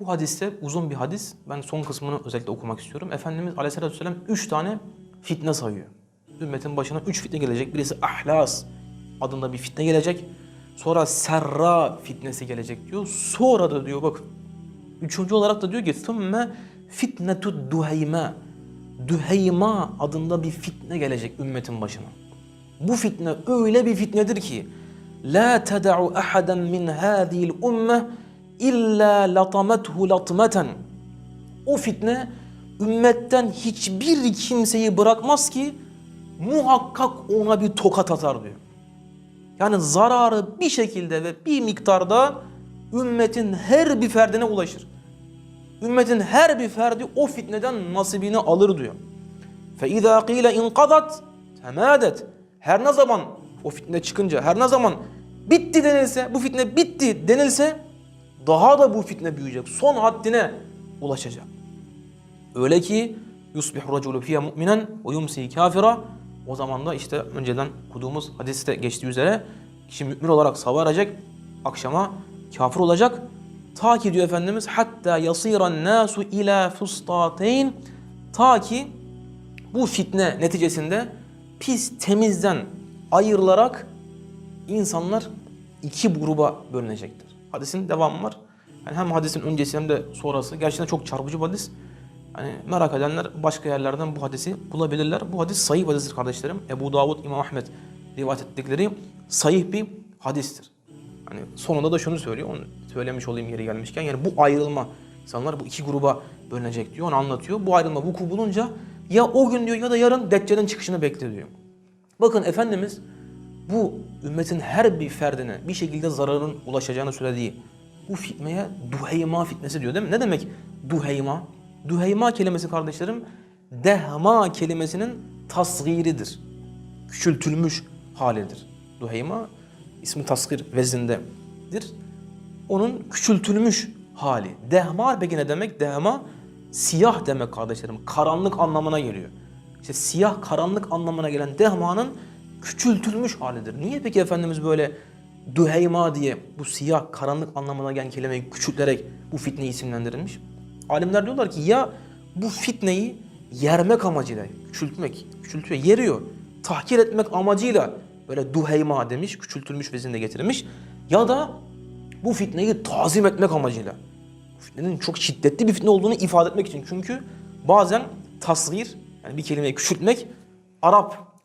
Bu hadiste uzun bir hadis. Ben son kısmını özellikle okumak istiyorum. Efendimiz Aleyhisselatü Vesselam üç tane fitne sayıyor. Ümmetin başına üç fitne gelecek. Birisi ahlas adında bir fitne gelecek. Sonra serra fitnesi gelecek diyor. Sonra da diyor bakın. Üçüncü olarak da diyor ki ثُمَّ fitnetu duheyma. Düheyma adında bir fitne gelecek ümmetin başına. Bu fitne öyle bir fitnedir ki la teda'u ahadan min hadihi'l ummeh illa latamethu latmeten. O fitne ümmetten hiçbir kimseyi bırakmaz ki muhakkak ona bir tokat atar diyor. Yani zararı bir şekilde ve bir miktarda ümmetin her bir ferdine ulaşır. Ümmetin her bir ferdi o fitneden nasibini alır diyor. فَاِذَا قِيلَ اِنْقَضَتْ تَمَادَتْ Her ne zaman o fitne çıkınca, her ne zaman bitti denilse, bu fitne bitti denilse daha da bu fitne büyüyecek. Son haddine ulaşacak. Öyle ki yusbihu raculu fiye mu'minen ve yumsi kafira. O zaman da işte önceden okuduğumuz hadiste geçtiği üzere kişi mümin olarak sabah erecek, akşama kafir olacak. Ta ki diyor Efendimiz hatta yasiran nasu ila fustateyn ta ki bu fitne neticesinde pis temizden ayrılarak insanlar iki gruba bölünecektir. Hadisin devamı var. Yani hem hadisin öncesi hem de sonrası gerçekten çok çarpıcı bir hadis. Hani merak edenler başka yerlerden bu hadisi bulabilirler. Bu hadis sahih hadistir kardeşlerim. Ebu Davud, İmam Ahmet rivayet ettikleri sahih bir hadistir. Hani sonunda da şunu söylüyor, onu söylemiş olayım yeri gelmişken. Yani bu ayrılma, insanlar bu iki gruba bölünecek diyor, onu anlatıyor. Bu ayrılma vuku bulunca ya o gün diyor ya da yarın Deccal'in çıkışını bekle diyor. Bakın Efendimiz bu ümmetin her bir ferdine bir şekilde zararın ulaşacağını söylediği bu fitneye duheyma fitnesi diyor değil mi? Ne demek duheyma? Duheyma kelimesi kardeşlerim dehma kelimesinin tasgiridir. Küçültülmüş halidir. Duheyma ismi tasgir vezindedir. Onun küçültülmüş hali. Dehma peki ne demek? Dehma siyah demek kardeşlerim. Karanlık anlamına geliyor. İşte siyah karanlık anlamına gelen dehmanın küçültülmüş halidir. Niye peki Efendimiz böyle düheyma diye bu siyah karanlık anlamına gelen kelimeyi küçülterek bu fitneyi isimlendirilmiş? Alimler diyorlar ki ya bu fitneyi yermek amacıyla küçültmek, küçültüyor, yeriyor. Tahkir etmek amacıyla böyle duheyma demiş, küçültülmüş vezinde getirilmiş. Ya da bu fitneyi tazim etmek amacıyla. Fitnenin çok şiddetli bir fitne olduğunu ifade etmek için. Çünkü bazen tasgir, yani bir kelimeyi küçültmek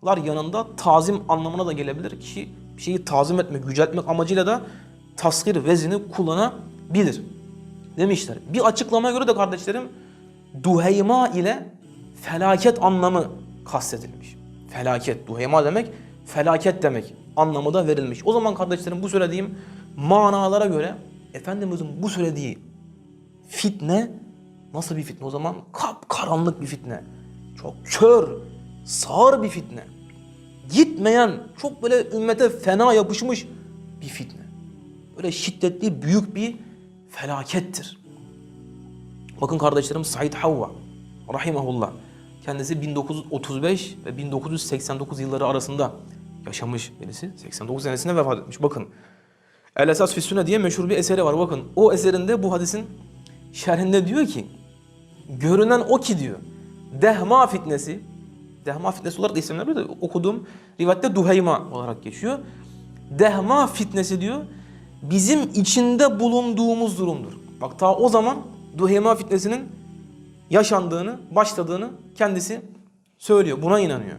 Araplar yanında tazim anlamına da gelebilir. Kişi bir şeyi tazim etmek, yüceltmek amacıyla da tasgir vezini kullanabilir demişler. Bir açıklamaya göre de kardeşlerim duheyma ile felaket anlamı kastedilmiş. Felaket, duheyma demek felaket demek anlamı da verilmiş. O zaman kardeşlerim bu söylediğim manalara göre Efendimizin bu söylediği fitne nasıl bir fitne o zaman? Kap karanlık bir fitne. Çok kör, sağır bir fitne. Gitmeyen, çok böyle ümmete fena yapışmış bir fitne. Böyle şiddetli, büyük bir felakettir. Bakın kardeşlerim Said Havva rahimahullah. Kendisi 1935 ve 1989 yılları arasında yaşamış birisi. 89 senesinde vefat etmiş. Bakın. El Esas Füssüne diye meşhur bir eseri var. Bakın o eserinde bu hadisin şerhinde diyor ki görünen o ki diyor dehma fitnesi dehma fitnesi olarak da isimler de okuduğum rivayette duheyma olarak geçiyor. Dehma fitnesi diyor bizim içinde bulunduğumuz durumdur. Bak ta o zaman duheyma fitnesinin yaşandığını, başladığını kendisi söylüyor. Buna inanıyor.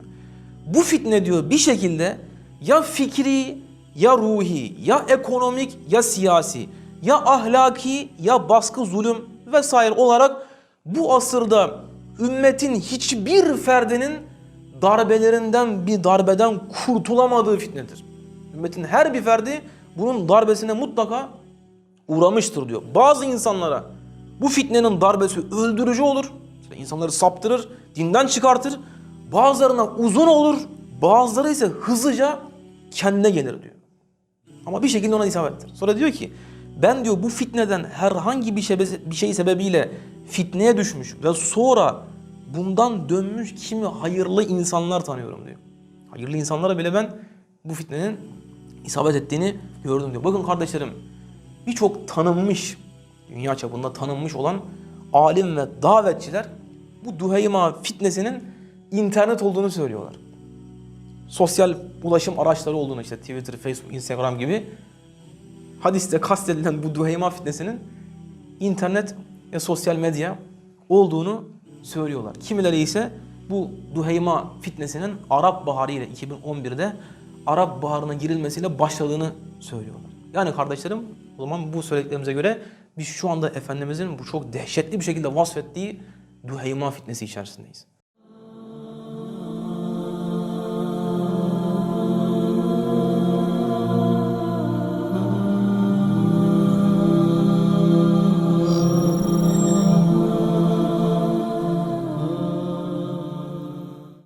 Bu fitne diyor bir şekilde ya fikri, ya ruhi, ya ekonomik, ya siyasi, ya ahlaki, ya baskı, zulüm vesaire olarak bu asırda ümmetin hiçbir ferdinin darbelerinden bir darbeden kurtulamadığı fitnedir. Ümmetin her bir ferdi bunun darbesine mutlaka uğramıştır diyor. Bazı insanlara bu fitnenin darbesi öldürücü olur. İşte insanları saptırır, dinden çıkartır. Bazılarına uzun olur, bazıları ise hızlıca kendine gelir diyor. Ama bir şekilde ona isabettir. Sonra diyor ki ben diyor bu fitneden herhangi bir şey, bir şey sebebiyle fitneye düşmüş ve sonra bundan dönmüş kimi hayırlı insanlar tanıyorum diyor. Hayırlı insanlara bile ben bu fitnenin isabet ettiğini gördüm diyor. Bakın kardeşlerim birçok tanınmış dünya çapında tanınmış olan alim ve davetçiler bu Duheyma fitnesinin internet olduğunu söylüyorlar. Sosyal ulaşım araçları olduğunu işte Twitter, Facebook, Instagram gibi hadiste kastedilen bu Duheyma fitnesinin internet ve sosyal medya olduğunu söylüyorlar. Kimileri ise bu Duheyma fitnesinin Arap Baharı ile 2011'de Arap Baharı'na girilmesiyle başladığını söylüyorlar. Yani kardeşlerim o zaman bu söylediklerimize göre biz şu anda Efendimizin bu çok dehşetli bir şekilde vasfettiği Duheyma fitnesi içerisindeyiz.